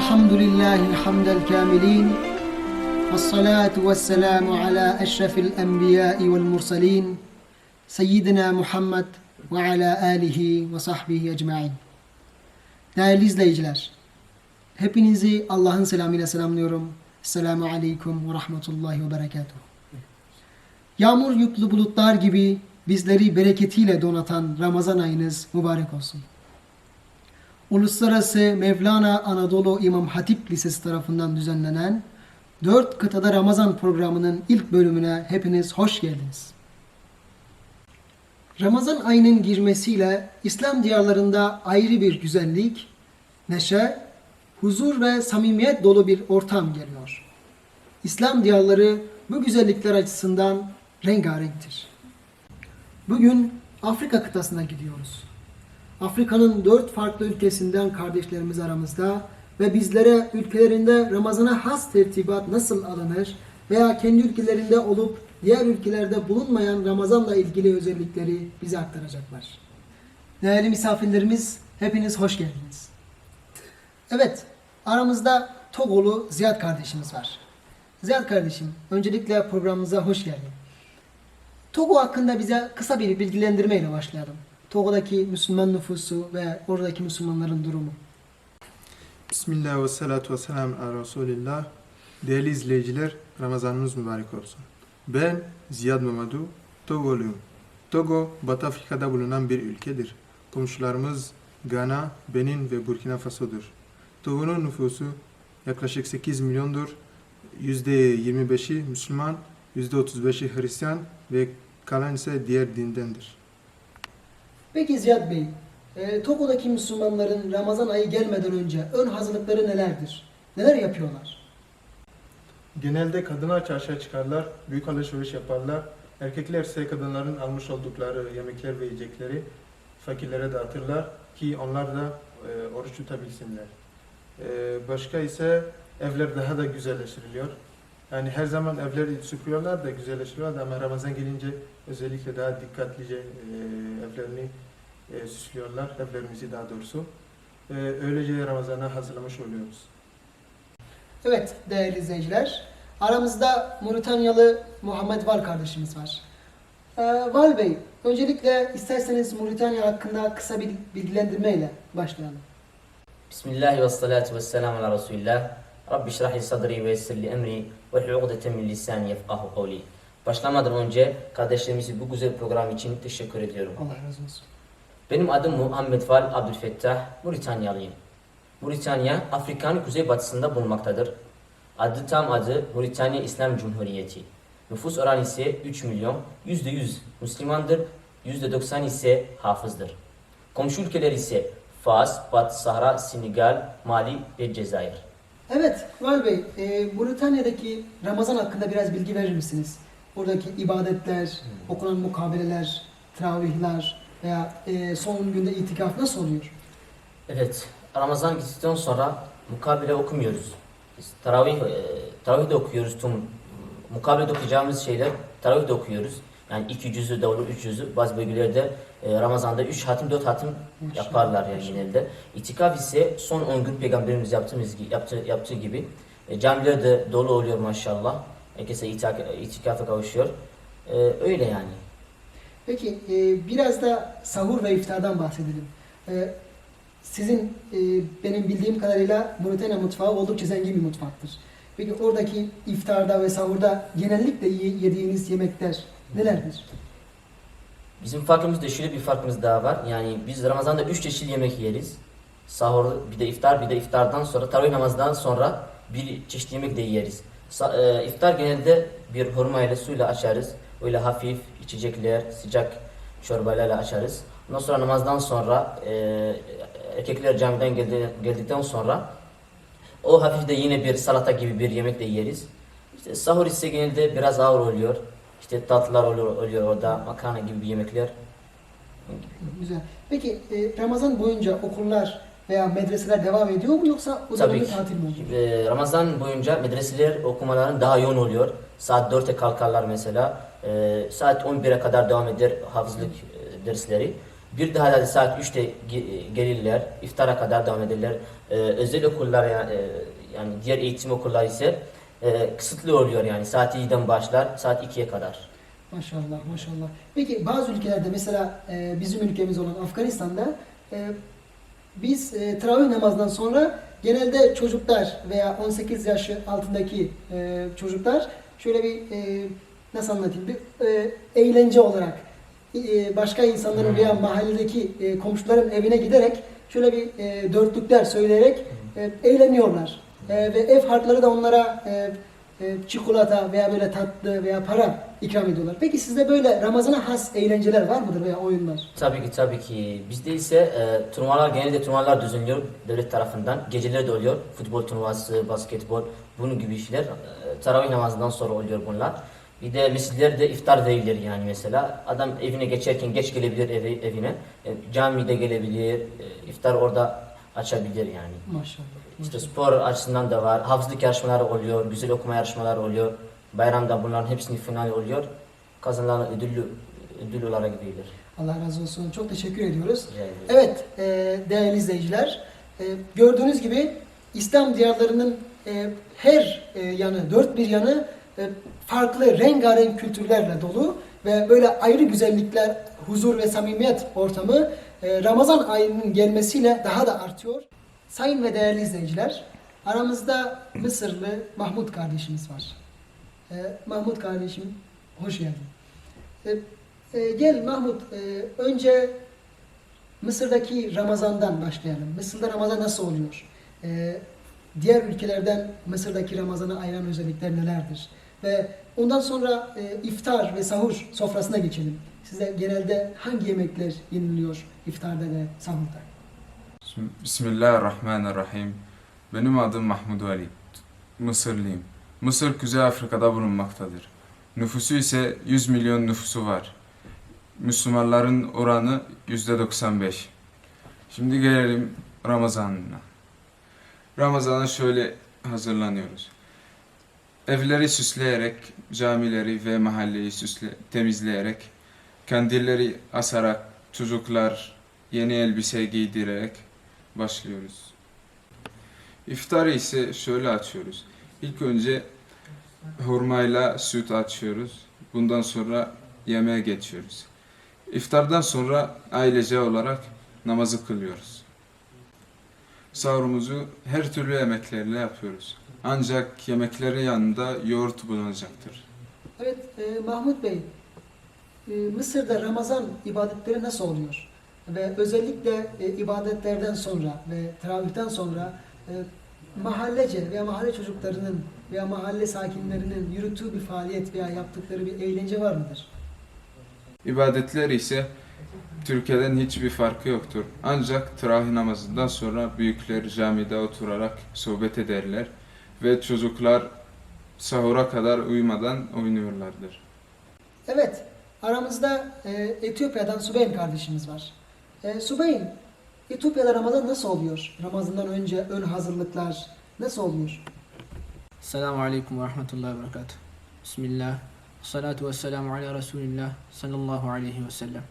الحمد لله حمد الكاملين والصلاة والسلام على أشرف الأنبياء والمرسلين سيدنا محمد وعلى آله وصحبه أجمعين Değerli izleyiciler, hepinizi Allah'ın selamıyla selamlıyorum. Esselamu Aleyküm ve Rahmetullahi ve Berekatuhu. Yağmur yüklü bulutlar gibi bizleri bereketiyle donatan Ramazan ayınız mübarek olsun. Uluslararası Mevlana Anadolu İmam Hatip Lisesi tarafından düzenlenen 4 kıtada Ramazan programının ilk bölümüne hepiniz hoş geldiniz. Ramazan ayının girmesiyle İslam diyarlarında ayrı bir güzellik, neşe, huzur ve samimiyet dolu bir ortam geliyor. İslam diyarları bu güzellikler açısından rengarenktir. Bugün Afrika kıtasına gidiyoruz. Afrika'nın dört farklı ülkesinden kardeşlerimiz aramızda ve bizlere ülkelerinde Ramazan'a has tertibat nasıl alınır veya kendi ülkelerinde olup diğer ülkelerde bulunmayan Ramazan'la ilgili özellikleri bize aktaracaklar. Değerli misafirlerimiz hepiniz hoş geldiniz. Evet aramızda Togolu Ziyad kardeşimiz var. Ziyad kardeşim öncelikle programımıza hoş geldin. Togo hakkında bize kısa bir bilgilendirmeyle başlayalım. Togo'daki Müslüman nüfusu ve oradaki Müslümanların durumu. Bismillah ve salatu ve selam ala Resulillah. Değerli izleyiciler, Ramazanınız mübarek olsun. Ben Ziyad Mamadu, Togoluyum. Togo, Batı Afrika'da bulunan bir ülkedir. Komşularımız Gana, Benin ve Burkina Faso'dur. Togo'nun nüfusu yaklaşık 8 milyondur. %25'i Müslüman, %35'i Hristiyan ve kalan ise diğer dindendir. Peki Ziyad Bey, e, Togo'daki Müslümanların Ramazan ayı gelmeden önce ön hazırlıkları nelerdir? Neler yapıyorlar? Genelde kadınlar çarşıya çıkarlar, büyük alışveriş yaparlar. Erkekler ise kadınların almış oldukları yemekler ve yiyecekleri fakirlere dağıtırlar ki onlar da e, oruç tutabilsinler. E, başka ise evler daha da güzelleştiriliyor. Yani her zaman evleri süpürüyorlar da güzelleştiriyorlar ama Ramazan gelince özellikle daha dikkatlice e, evlerini e, süslüyorlar, evlerimizi daha doğrusu. E, öylece Ramazan'a hazırlamış oluyoruz. Evet değerli izleyiciler, aramızda Muritanyalı Muhammed Val kardeşimiz var. E, Val Bey, öncelikle isterseniz Moritanya hakkında kısa bir bilgilendirmeyle başlayalım. Bismillah ve salatu ve selamu ala Resulillah. Rabbi şrah li sadri ve yessir li emri ve hl'uqdete min lisani yefqahu kavli. Başlamadan önce kardeşlerimizi bu güzel program için teşekkür ediyorum. Allah razı olsun. Benim adım Muhammed Val Abdülfettah, Moritanyalıyım. Moritanya, Afrika'nın kuzeybatısında bulunmaktadır. Adı tam adı Moritanya İslam Cumhuriyeti. Nüfus oranı ise 3 milyon, %100 Müslümandır, %90 ise hafızdır. Komşu ülkeler ise Fas, Batı Sahra, Senegal, Mali ve Cezayir. Evet Val Bey, e, Moritanya'daki Ramazan hakkında biraz bilgi verir misiniz? Oradaki ibadetler, okunan mukabeleler, teravihler veya e, son günde itikaf nasıl oluyor? Evet, Ramazan gittikten sonra mukabele okumuyoruz. Biz taravih, e, taravih de okuyoruz tüm mukabelede okuyacağımız şeyler taravih de okuyoruz. Yani iki cüzü de olur, üç cüzü. Bazı bölgelerde e, Ramazan'da üç hatim, dört hatim yaparlar yani genelde. İtikaf ise son 10 gün Peygamberimiz yaptığımız gibi, yaptığı, yaptığı gibi. E, camiler de dolu oluyor maşallah. Herkese itika- itikafa kavuşuyor. E, öyle yani. Peki e, biraz da sahur ve iftardan bahsedelim. E, sizin e, benim bildiğim kadarıyla Moritanya mutfağı oldukça zengin bir mutfaktır. Peki oradaki iftarda ve sahurda genellikle ye- yediğiniz yemekler nelerdir? Bizim farkımız da şöyle bir farkımız daha var. Yani biz Ramazan'da üç çeşit yemek yeriz. Sahur, bir de iftar, bir de iftardan sonra, tarawih namazından sonra bir çeşit yemek de yeriz. Sa- e, iftar genelde bir hurma ile suyla açarız. Öyle hafif içecekler, sıcak çorbalarla açarız. Ondan sonra namazdan sonra e, erkekler camiden geldi, geldikten sonra o hafif de yine bir salata gibi bir yemek de yeriz. İşte sahur ise genelde biraz ağır oluyor. İşte tatlılar oluyor, oluyor orada, makarna gibi yemekler. Güzel. Peki e, Ramazan boyunca okullar veya medreseler devam ediyor mu yoksa o Tabii dönemde ki. tatil mi oluyor? Ee, Ramazan boyunca medreseler okumaların daha yoğun oluyor. Saat 4'te kalkarlar mesela. Ee, saat 11'e kadar devam eder hafızlık e, dersleri. Bir daha da saat 3'te ge- gelirler. iftara kadar devam ederler. Ee, özel okullar yani, e, yani diğer eğitim okulları ise e, kısıtlı oluyor yani. Saat 7'den başlar, saat 2'ye kadar. Maşallah maşallah. Peki bazı ülkelerde mesela e, bizim ülkemiz olan Afganistan'da e, biz e, teravih namazından sonra genelde çocuklar veya 18 yaş altındaki e, çocuklar şöyle bir e, nasıl anlatayım bir e, eğlence olarak e, başka insanların veya mahalledeki e, komşuların evine giderek şöyle bir e, dörtlükler söyleyerek e, eğleniyorlar. E, ve ev hartları da onlara e, e, çikolata veya böyle tatlı veya para ikram ediyorlar. Peki sizde böyle Ramazan'a has eğlenceler var mıdır veya oyunlar? Tabii ki tabii ki. Bizde ise e, turnuvalar genelde turnuvalar düzenliyor devlet tarafından. Geceleri de oluyor. Futbol turnuvası, basketbol, bunun gibi işler. E, taravih namazından sonra oluyor bunlar. Bir de mescitlerde iftar verilir yani mesela. Adam evine geçerken geç gelebilir evi, evine. E, camide gelebilir, e, iftar orada açabilir yani. Maşallah. İşte spor açısından da var. Hafızlık yarışmaları oluyor, güzel okuma yarışmaları oluyor. Bayramda bunların hepsinin final oluyor. Kazanılan ödüllü, ödül olarak verilir. Allah razı olsun. Çok teşekkür ediyoruz. Evet e, değerli izleyiciler e, gördüğünüz gibi İslam diyarlarının e, her e, yanı dört bir yanı e, farklı rengarenk kültürlerle dolu ve böyle ayrı güzellikler huzur ve samimiyet ortamı e, Ramazan ayının gelmesiyle daha da artıyor. Sayın ve değerli izleyiciler aramızda Mısırlı Mahmut kardeşimiz var. E, Mahmut kardeşim hoş geldin. E, gel Mahmut önce Mısır'daki Ramazan'dan başlayalım. Mısır'da Ramazan nasıl oluyor? Diğer ülkelerden Mısır'daki Ramazan'ı ayıran özellikler nelerdir? Ve ondan sonra e, iftar ve sahur sofrasına geçelim. Size genelde hangi yemekler yeniliyor iftarda ve sahurda? Bismillahirrahmanirrahim. Benim adım Mahmud Ali. Mısırlıyım. Mısır Kuzey Afrika'da bulunmaktadır. Nüfusu ise 100 milyon nüfusu var. Müslümanların oranı %95. Şimdi gelelim Ramazan'ına. Ramazan'a şöyle hazırlanıyoruz. Evleri süsleyerek, camileri ve mahalleyi süsle, temizleyerek, kandilleri asarak, çocuklar yeni elbise giydirerek başlıyoruz. İftarı ise şöyle açıyoruz. İlk önce hurmayla süt açıyoruz. Bundan sonra yemeğe geçiyoruz. İftardan sonra ailece olarak namazı kılıyoruz. Sahurumuzu her türlü yemeklerle yapıyoruz. Ancak yemeklerin yanında yoğurt bulunacaktır. Evet e, Mahmut Bey, e, Mısır'da Ramazan ibadetleri nasıl oluyor? Ve özellikle e, ibadetlerden sonra ve teravihten sonra e, mahallece veya mahalle çocuklarının veya mahalle sakinlerinin yürüttüğü bir faaliyet veya yaptıkları bir eğlence var mıdır? İbadetler ise Türkiye'den hiçbir farkı yoktur. Ancak teravih namazından sonra büyükler camide oturarak sohbet ederler ve çocuklar sahura kadar uyumadan oynuyorlardır. Evet, aramızda e, Etiyopya'dan Subeyn kardeşimiz var. E, Subeyn, Etiyopya'da Ramazan nasıl oluyor? Ramazan'dan önce ön hazırlıklar nasıl oluyor? Selamun Aleyküm ve Rahmetullahi ve Berekatuhu. Bismillah. Salatu ve selamu ala Resulillah sallallahu aleyhi ve sellem.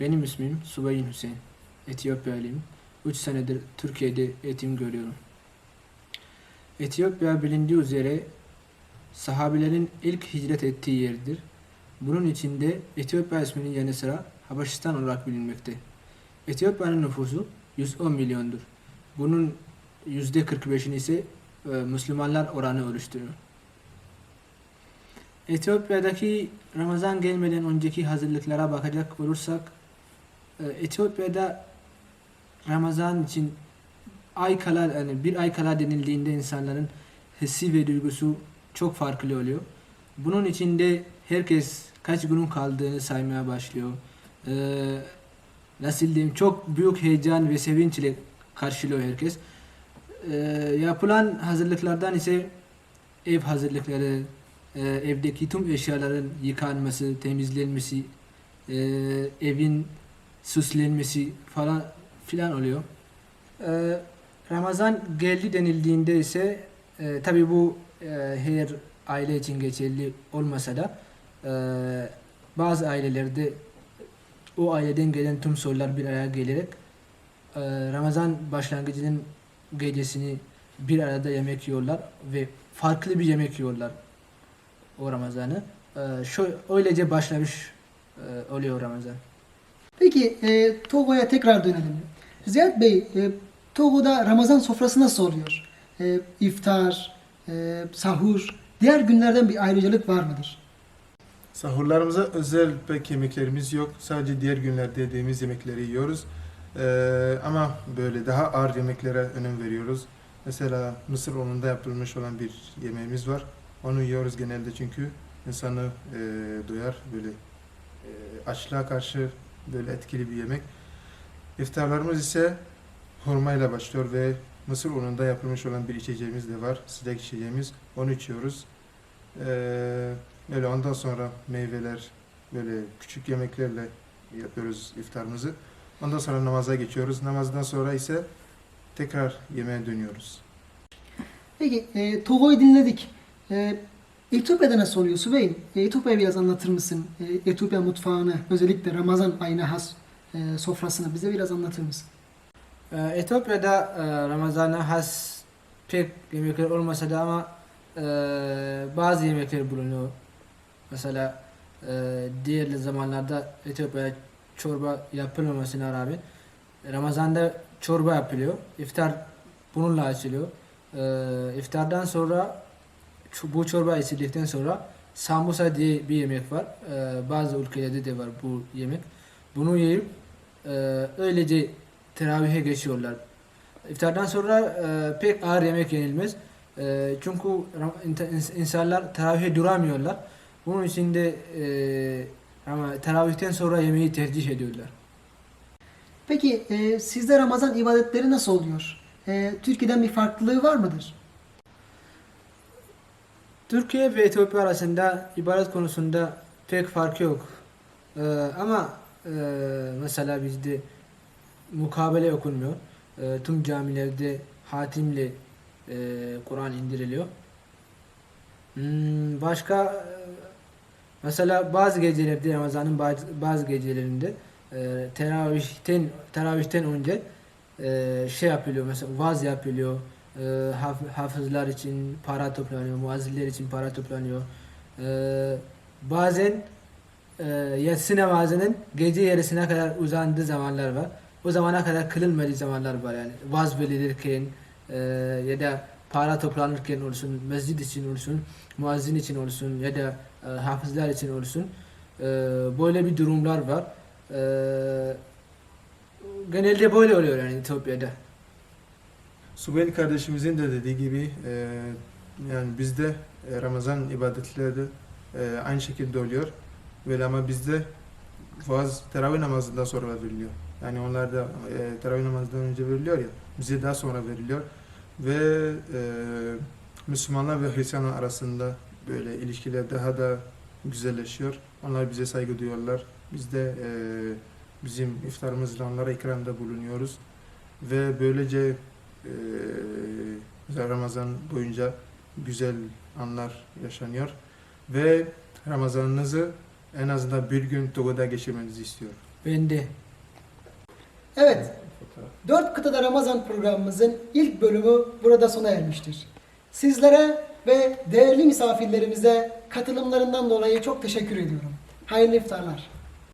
Benim ismim Subeyin Hüseyin. Etiyopyalıyım. 3 senedir Türkiye'de eğitim görüyorum. Etiyopya bilindiği üzere sahabilerin ilk hicret ettiği yerdir. Bunun içinde Etiyopya isminin yanı sıra Habeşistan olarak bilinmekte. Etiyopya'nın nüfusu 110 milyondur. Bunun %45'ini ise e, Müslümanlar oranı oluşturuyor. Etiyopya'daki Ramazan gelmeden önceki hazırlıklara bakacak olursak Etiyopya'da Ramazan için ay kala yani bir ay kala denildiğinde insanların hissi ve duygusu çok farklı oluyor. Bunun içinde herkes kaç günün kaldığını saymaya başlıyor. Ee, nasıl diyeyim çok büyük heyecan ve sevinçle karşılıyor herkes. Ee, yapılan hazırlıklardan ise ev hazırlıkları, e, evdeki tüm eşyaların yıkanması, temizlenmesi, e, evin süslenmesi falan filan oluyor. Ee, Ramazan geldi denildiğinde ise e, tabi bu e, her aile için geçerli olmasa da e, bazı ailelerde o aileden gelen tüm soylar bir araya gelerek e, Ramazan başlangıcının gecesini bir arada yemek yiyorlar ve farklı bir yemek yiyorlar o Ramazan'ı. E, şu öylece başlamış e, oluyor Ramazan. Peki e, Togo'ya tekrar dönelim. Ziyad Bey, e, Togo'da Ramazan sofrası nasıl oluyor? E, iftar, e, sahur, diğer günlerden bir ayrıcalık var mıdır? Sahurlarımıza özel pek yemeklerimiz yok. Sadece diğer günlerde yediğimiz yemekleri yiyoruz. Ee, ama böyle daha ağır yemeklere önem veriyoruz. Mesela mısır ununda yapılmış olan bir yemeğimiz var. Onu yiyoruz genelde çünkü insanı e, doyar. Böyle e, açlığa karşı böyle etkili bir yemek. İftarlarımız ise hurmayla başlıyor ve mısır ununda yapılmış olan bir içeceğimiz de var. Sıcak içeceğimiz. Onu içiyoruz. Ee, ondan sonra meyveler, böyle küçük yemeklerle yapıyoruz iftarımızı. Ondan sonra namaza geçiyoruz. Namazdan sonra ise tekrar yemeğe dönüyoruz. Peki e, Togo'yu dinledik. E, Etiyopya'da nasıl oluyor Sübeyim? E, Etiyopya'yı biraz anlatır mısın? E, Etiyopya mutfağını, özellikle Ramazan ayına has e, sofrasını bize biraz anlatır mısın? Ee, Etiyopya'da e, Ramazan'a has pek yemekler olmasa da ama e, bazı yemekler bulunuyor. Mesela e, diğer zamanlarda Etiyopya'da çorba yapılmamasına rağmen Ramazan'da çorba yapılıyor. İftar bununla açılıyor. E, iftardan sonra bu çorba içildikten sonra sambusa diye bir yemek var. E, bazı ülkelerde de var bu yemek. Bunu yiyip e, öylece teravihe geçiyorlar. İftardan sonra e, pek ağır yemek yenilmez. E, çünkü insanlar teravihe duramıyorlar. Bunun için de e, ama teravihten sonra yemeği tercih ediyorlar. Peki e, sizde Ramazan ibadetleri nasıl oluyor? E, Türkiye'den bir farklılığı var mıdır? Türkiye ve Etiyopya arasında ibadet konusunda pek fark yok. E, ama e, mesela bizde mukabele okunmuyor. E, tüm camilerde hatimle e, Kur'an indiriliyor. Hmm, başka e, mesela bazı gecelerde Ramazan'ın bazı, bazı gecelerinde e, teravihten teravihten önce e, şey yapılıyor mesela vaaz yapılıyor. E, haf- hafızlar için para toplanıyor, muazziller için para toplanıyor. E, bazen e, yatsı namazının gece yarısına kadar uzandığı zamanlar var. O zamana kadar kılınmadığı zamanlar var yani. Vaz verilirken e, ya da para toplanırken olsun, mescid için olsun, muazzin için olsun ya da e, hafızlar için olsun. E, böyle bir durumlar var. E, genelde böyle oluyor yani Etiyopya'da. Subeyl kardeşimizin de dediği gibi e, yani bizde e, Ramazan ibadetleri de e, aynı şekilde oluyor. Böyle ama bizde vaaz teravih namazından sonra veriliyor. Yani onlar da e, teravih namazından önce veriliyor ya bize daha sonra veriliyor. Ve e, Müslümanlar ve Hristiyanlar arasında böyle ilişkiler daha da güzelleşiyor. Onlar bize saygı duyuyorlar. Biz de e, bizim iftarımızla onlara ikramda bulunuyoruz. Ve böylece e, güzel Ramazan boyunca güzel anlar yaşanıyor. Ve Ramazanınızı en azından bir gün Togo'da geçirmenizi istiyorum. Ben de. Evet, Dört Kıtada Ramazan programımızın ilk bölümü burada sona ermiştir. Sizlere ve değerli misafirlerimize katılımlarından dolayı çok teşekkür ediyorum. Hayırlı iftarlar.